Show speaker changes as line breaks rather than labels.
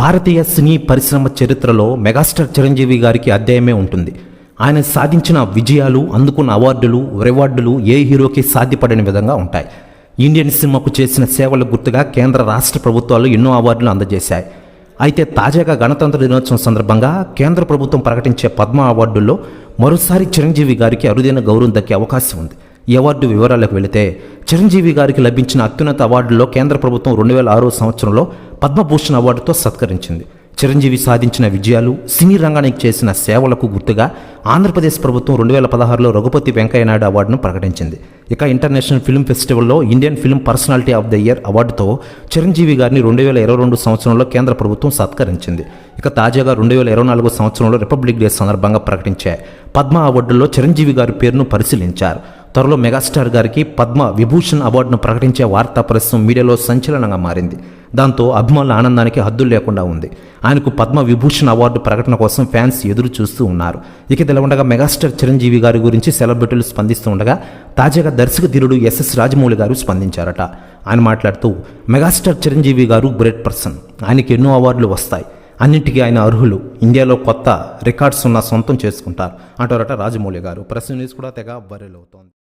భారతీయ సినీ పరిశ్రమ చరిత్రలో మెగాస్టార్ చిరంజీవి గారికి అధ్యాయమే ఉంటుంది. ఆయన సాధించిన విజయాలు అందుకున్న అవార్డులు రివార్డులు ఏ హీరోకి సాధ్యపడని విధంగా ఉంటాయి. ఇండియన్ సినిమాకు చేసిన సేవల గుర్తుగా కేంద్ర రాష్ట్ర ప్రభుత్వాలు ఎన్నో అవార్డులు అందజేశాయి. అయితే తాజాగా గణతంత్ర దినోత్సవం సందర్భంగా కేంద్ర ప్రభుత్వం ప్రకటించే పద్మ అవార్డుల్లో మరోసారి చిరంజీవి గారికి అరుదైన గౌరవం దక్కే అవకాశం ఉంది. ఈ అవార్డు వివరాలకు వెళితే చిరంజీవి గారికి లభించిన అత్యున్నత అవార్డుల్లో కేంద్ర ప్రభుత్వం రెండు వేల ఆరో సంవత్సరంలో పద్మభూషణ్ అవార్డుతో సత్కరించింది. చిరంజీవి సాధించిన విజయాలు సినీ రంగానికి చేసిన సేవలకు గుర్తుగా ఆంధ్రప్రదేశ్ ప్రభుత్వం రెండు వేల పదహారులో రఘుపతి వెంకయ్యనాయుడు అవార్డును ప్రకటించింది. ఇక international film ఫెస్టివల్లో Indian film personality of the year అవార్డుతో Chiranjeevi గారిని రెండు వేల ఇరవై రెండు సంవత్సరంలో కేంద్ర ప్రభుత్వం సత్కరించింది. ఇక తాజాగా రెండు వేల ఇరవై నాలుగు సంవత్సరంలో రిపబ్లిక్ డే సందర్భంగా ప్రకటించే పద్మ అవార్డుల్లో చిరంజీవి గారి పేరును పరిశీలించారు. త్వరలో మెగాస్టార్ గారికి పద్మ విభూషణ్ అవార్డును ప్రకటించే వార్తా ప్రస్తుతం మీడియాలో సంచలనంగా మారింది. దాంతో అభిమానుల ఆనందానికి హద్దులు లేకుండా ఉంది. ఆయనకు పద్మ విభూషణ్ అవార్డు ప్రకటన కోసం ఫ్యాన్స్ ఎదురు చూస్తూ ఉన్నారు. ఇక ఇలా ఉండగా మెగాస్టార్ చిరంజీవి గారి గురించి సెలబ్రిటీలు స్పందిస్తూ ఉండగా తాజాగా దర్శక ధీరుడు ఎస్ఎస్ రాజమౌళి గారు స్పందించారట. ఆయన మాట్లాడుతూ మెగాస్టార్ చిరంజీవి గారు గ్రేట్ పర్సన్. ఆయనకి ఎన్నో అవార్డులు వస్తాయి. అన్నింటికీ ఆయన అర్హులు. ఇండియాలో కొత్త రికార్డ్స్ ఉన్న సొంతం చేసుకుంటారు. అంటారట రాజమౌళి గారు. ప్రెస్ న్యూస్ కూడా తెగ వైరల్ అవుతోంది.